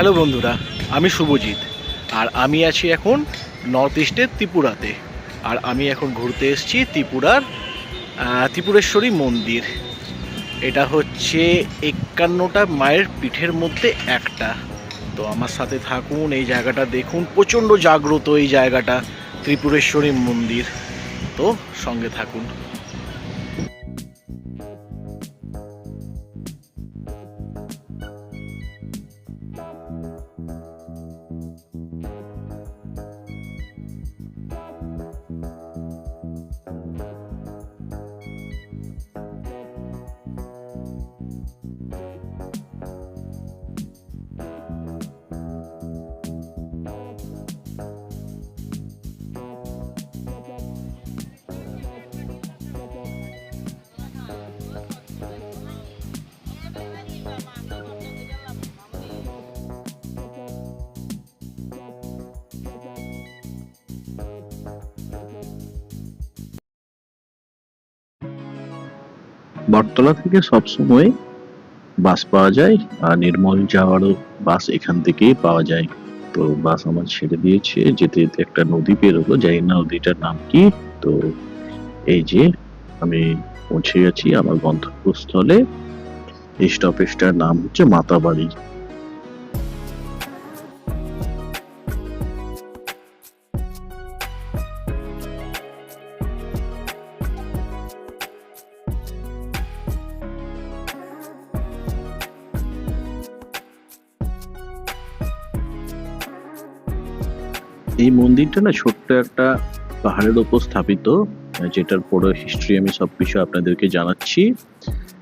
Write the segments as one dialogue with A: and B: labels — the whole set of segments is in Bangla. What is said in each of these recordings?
A: হ্যালো বন্ধুরা, আমি শুভজিৎ, আর আমি আছি এখন নর্থ ইস্টের ত্রিপুরাতে, আর আমি এখন ঘুরতে এসেছি ত্রিপুরার ত্রিপুরেশ্বরী মন্দির। এটা হচ্ছে একান্নটা মায়ের পিঠের মধ্যে একটা। তো আমার সাথে থাকুন, এই জায়গাটা দেখুন, প্রচণ্ড জাগ্রত এই জায়গাটা, ত্রিপুরেশ্বরী মন্দির। তো সঙ্গে থাকুন।
B: বটতলা থেকে সবসময় বাস পাওয়া যায় আর নির্মল যাওয়ারও বাস এখান থেকেই পাওয়া যায়। তো বাস আমার ছেড়ে দিয়েছে, যেতে একটা নদী পেরোলো, জানি না নদীটার নাম কি। তো এই যে আমি পৌঁছে গেছি আমার গন্তব্যস্থলে। এই স্টপেজটার নাম হচ্ছে মাতাবাড়ি। এই মন্দিরটা না ছোট্ট একটা পাহাড়ের ওপর স্থাপিত, যেটার পুরো হিস্ট্রি আমি সব সবকিছু আপনাদেরকে জানাচ্ছি।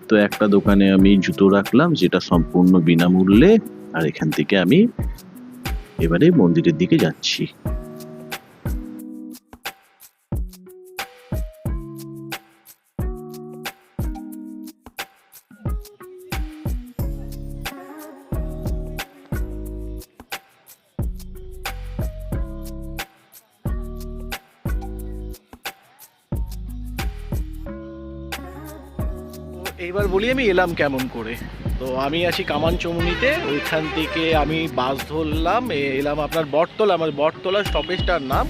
B: তো একটা দোকানে আমি জুতো রাখলাম, যেটা সম্পূর্ণ বিনামূল্যে, আর এখান থেকে আমি এবারে মন্দিরের দিকে যাচ্ছি।
A: এইবার বলি আমি এলাম কেমন করে? তো আমি আছি কামানচমুনিতে ওইখান থেকে আমি বাস ধরলাম এলাম আপনার বটতলা, আমার বটতলা স্টপেজটার নাম।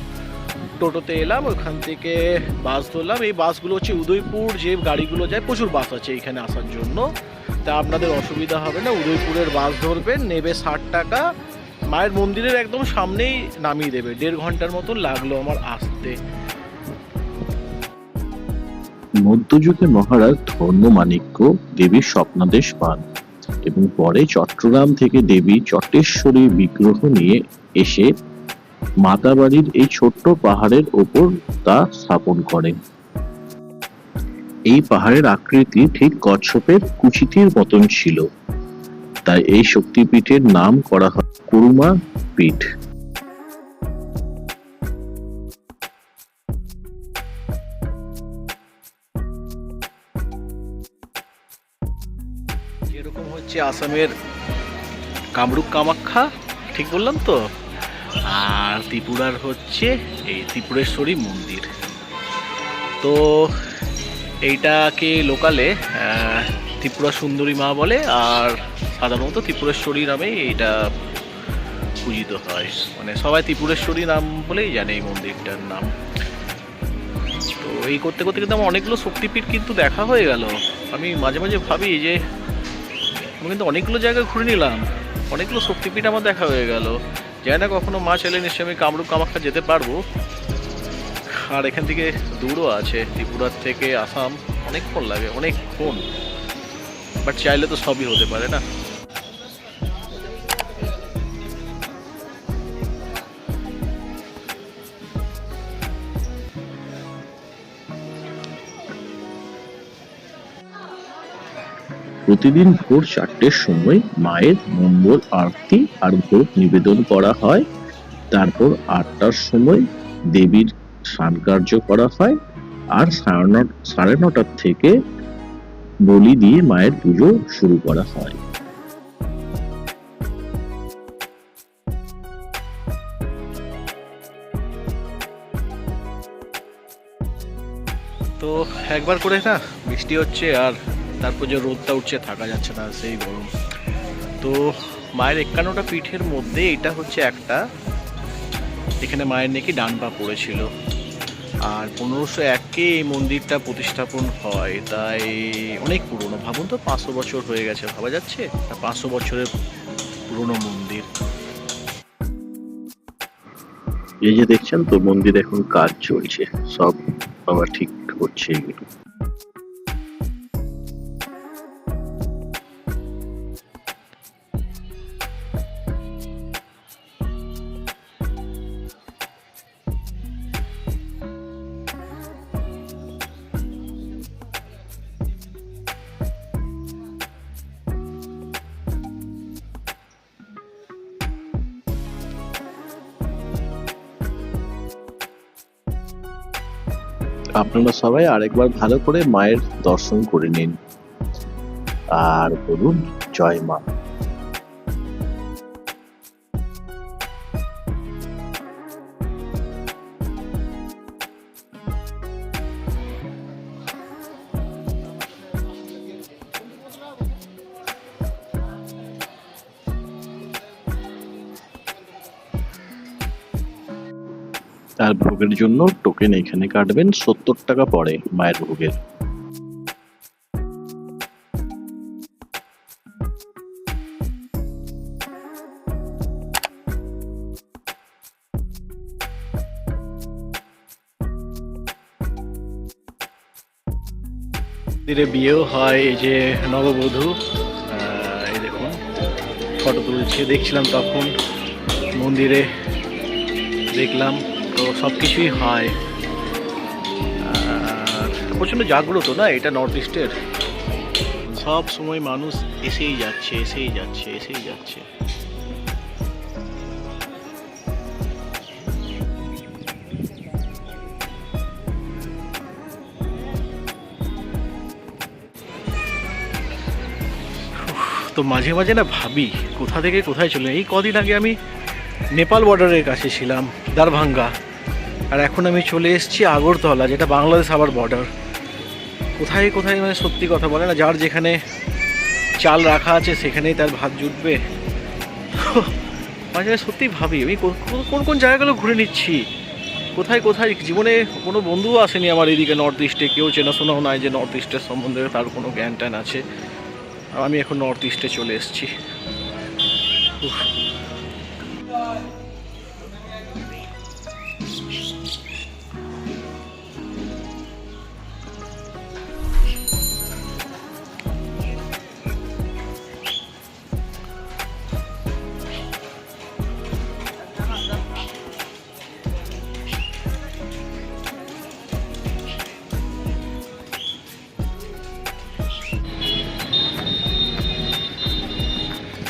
A: টোটোতে এলাম, ওইখান থেকে বাস ধরলাম। এই বাসগুলো হচ্ছে উদয়পুর, যে গাড়িগুলো যায়, প্রচুর বাস আছে এখানে আসার জন্য। তা আপনাদের অসুবিধা হবে না, উদয়পুরের বাস ধরবেন, নেবে ষাট টাকা। মায়ের মন্দিরের একদম সামনেই নামিয়ে দেবে, দেড় ঘণ্টার মতন লাগল আমার আসতে।
B: মধ্যযুগে মহারাজ ধর্মমাণিক্য দেবীর স্বপ্নাদেশ পান এবং পরে চট্টগ্রাম থেকে দেবী চটেশ্বরী বিগ্রহ নিয়ে এসে মাতাবাড়ির এই ছোট্ট পাহাড়ের ওপর তা স্থাপন করেন। এই পাহাড়ের আকৃতি ঠিক কচ্ছপের কুচিতির মতন ছিল। তাই এই শক্তিপীঠের নাম করা হয় কুরুমা পীঠ
A: যেরকম হচ্ছে আসামের কামরূপ কামাখ্যা, ঠিক বললাম তো? আর ত্রিপুরার হচ্ছে এই ত্রিপুরেশ্বরী মন্দির। তো এইটাকে লোকালে ত্রিপুরা সুন্দরী মা বলে, আর সাধারণত ত্রিপুরেশ্বরী নামে এইটা পূজিত হয়। মানে সবাই ত্রিপুরেশ্বরী নাম বলেই জানে এই মন্দিরটার নাম। তো এই করতে করতে কিন্তু আমার অনেকগুলো শক্তিপীঠ কিন্তু দেখা হয়ে গেল। আমি মাঝে মাঝে ভাবি যে আমি কিন্তু অনেকগুলো জায়গায় ঘুরে নিলাম। অনেকগুলো শক্তিপীঠ আমার দেখা হয়ে গেল। যাই না কখনো মাছ এলে নিশ্চয়ই আমি কামরূপ কামাখ্যা যেতে পারব। আর এখান থেকে দূরও আছে, ত্রিপুরার থেকে আসাম। অনেকক্ষণ লাগে অনেকক্ষণ বাট চাইলে তো সবই হতে পারে না।
B: প্রতিদিন ভোর চারটের সময় মায়ের মঙ্গল আরতি আর ভোগ নিবেদন করা হয়। তারপর আটটার সময় দেবীর স্নান কার্য করা হয় আর সাড়ে নটার থেকে বলি দিয়ে মায়ের পুজো শুরু করা হয়।
A: তো একবার করে না, বৃষ্টি হচ্ছে আর তারপর যে রোদটা উঠছে, থাকা যাচ্ছে না, সেই গরম। তো মায়ের একান্নটা পিঠের মধ্যে এটা হচ্ছে একটা। এখানে মায়ের নাকি ডান পা পড়েছিল। আর পনেরোশো একে এই মন্দিরটা প্রতিস্থাপন হয়, তাই অনেক পুরনো। ভাবুন তো, পাঁচশো বছর হয়ে গেছে, ভাবা যাচ্ছে? পাঁচশো বছরের পুরনো মন্দির।
B: এই যে দেখছেন তো, মন্দির এখন কাজ চলছে। সব আবার ঠিক হচ্ছে। এগুলো আপনারা সবাই আরেকবার ভালো করে মায়ের দর্শন করে নিন। আর বলুন জয় মা। আর ভোগের জন্য টোকেন এখানে কাটবেন সত্তর টাকা পড়ে মায়ের ভোগের।
A: মন্দিরে বিয়েও হয় এই যে নববধূ এই দেখুন ফটো তুলছে, দেখছিলাম তখন, মন্দিরে দেখলাম। তো সব কিছুই হয়। প্রচণ্ড জাগ্রত না এটা নর্থ ইস্টের সব সময় মানুষ এসেই যাচ্ছে এসেই যাচ্ছে এসেই যাচ্ছে। তো মাঝে মাঝে না ভাবি কোথা থেকে কোথায় চলে এই কদিন আগে আমি নেপাল বর্ডারের কাছে ছিলাম, দারভাঙ্গা। আর এখন আমি চলে এসেছি আগরতলা, যেটা বাংলাদেশ আবার বর্ডার। কোথায় কোথায় মানে সত্যি কথা বলে না, যার যেখানে চাল রাখা আছে সেখানেই তার ভাত জুটবে। মাঝে সত্যিই ভাবি, আমি কোন কোন জায়গাগুলো ঘুরে নিচ্ছি? কোথায় কোথায়? জীবনে কোনো বন্ধুও আসেনি আমার এদিকে নর্থ ইস্টে কেউ চেনাশোনাও নাই যে নর্থ ইস্টের সম্বন্ধে তার কোনো জ্ঞান ট্যান আছে। আর আমি এখন নর্থ ইস্টে চলে এসেছি।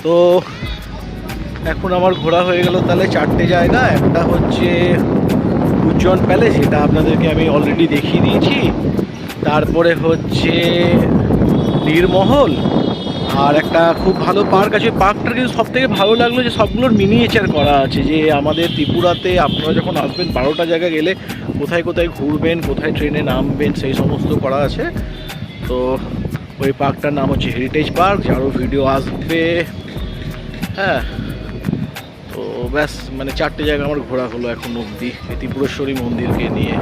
A: তো এখন আমার ঘোরা হয়ে গেল তাহলে চারটে জায়গা একটা হচ্ছে উজ্জয়ন প্যালেস, এটা আপনাদেরকে আমি অলরেডি দেখিয়ে দিয়েছি। তারপরে হচ্ছে নীরমহল, আর একটা খুব ভালো পার্ক আছে। পার্কটার কিন্তু সব থেকে ভালো লাগল যে সবগুলোর মিনিয়েচার করা আছে, যে আমাদের ত্রিপুরাতে আপনারা যখন আসবেন, বারোটা জায়গা গেলে কোথায় কোথায় ঘুরবেন, কোথায় ট্রেনে নামবেন, সেই সমস্ত করা আছে। তো ওই পার্কটার নাম হচ্ছে হেরিটেজ পার্ক যারও ভিডিও আসবে। হ্যাঁ। তো ব্যাস মানে চারটে জায়গা আমার ঘোরা হলো এখন অবধি। এটি পুরেশ্বরী মন্দিরকে নিয়ে।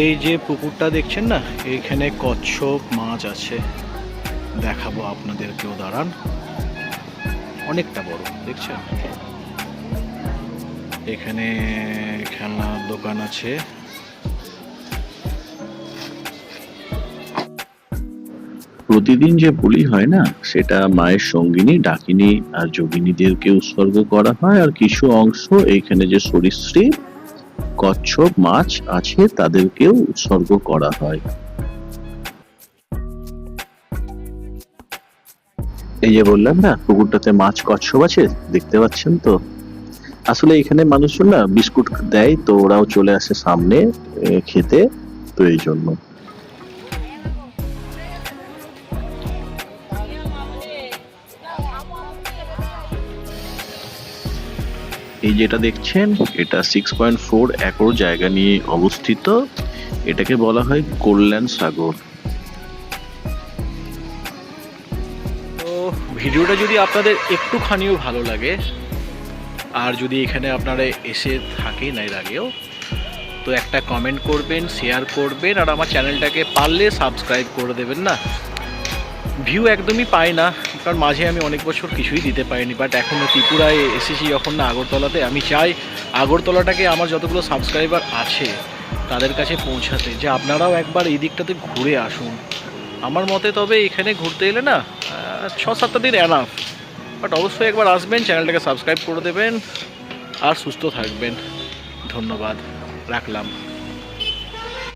A: এই যে পুকুরটা দেখছেন না এইখানে কচ্ছপ মাছ আছে। দেখাবো আপনাদেরকেও, দাঁড়ান। অনেকটা বড়, দেখছেন? এখানে খেলনার দোকান আছে।
B: প্রতিদিন যে বলি হয় না, সেটা মায়ের সঙ্গিনী, ডাকিনী আর যোগিনীদেরকে উৎসর্গ করা হয়। আর কিছু অংশ এইখানে যে সরীসৃপ কচ্ছপ মাছ আছে, তাদেরকেও উৎসর্গ করা হয়। এই যে বললাম না, পুকুরটাতে মাছ, কচ্ছপ আছে, দেখতে পাচ্ছেন তো? আসলে এখানে মানুষজন না বিস্কুট দেয়, তো ওরাও চলে আসে সামনে খেতে, তো এই জন্য। এই যেটা দেখছেন, এটা সিক্স পয়েন্ট ফোর একর জায়গা নিয়ে অবস্থিত। এটাকে বলা হয় কল্যাণ সাগর।
A: তো ভিডিওটা যদি আপনাদের একটুখানিও ভালো লাগে, আর যদি এখানে আপনারা এসে থাকেন এর আগেও, তো একটা কমেন্ট করবেন শেয়ার করবেন, আর আমার চ্যানেলটাকে পারলে সাবস্ক্রাইব করে দেবেন না। ভিউ একদমই পাই না। কারণ মাঝে আমি অনেক বছর কিছুই দিতে পারিনি বাট এখন ত্রিপুরায় এসেছি যখন না আগরতলাতে, আমি চাই আগরতলাটাকে আমার যতগুলো সাবস্ক্রাইবার আছে তাদের কাছে পৌঁছাতে। যে আপনারাও একবার এই দিকটাতে ঘুরে আসুন। আমার মতে তবে এখানে ঘুরতে এলে না ছ সাতটা দিন এনাফ বাট অবশ্যই একবার আসবেন, চ্যানেলটাকে সাবস্ক্রাইব করে দেবেন, আর সুস্থ থাকবেন। ধন্যবাদ, রাখলাম।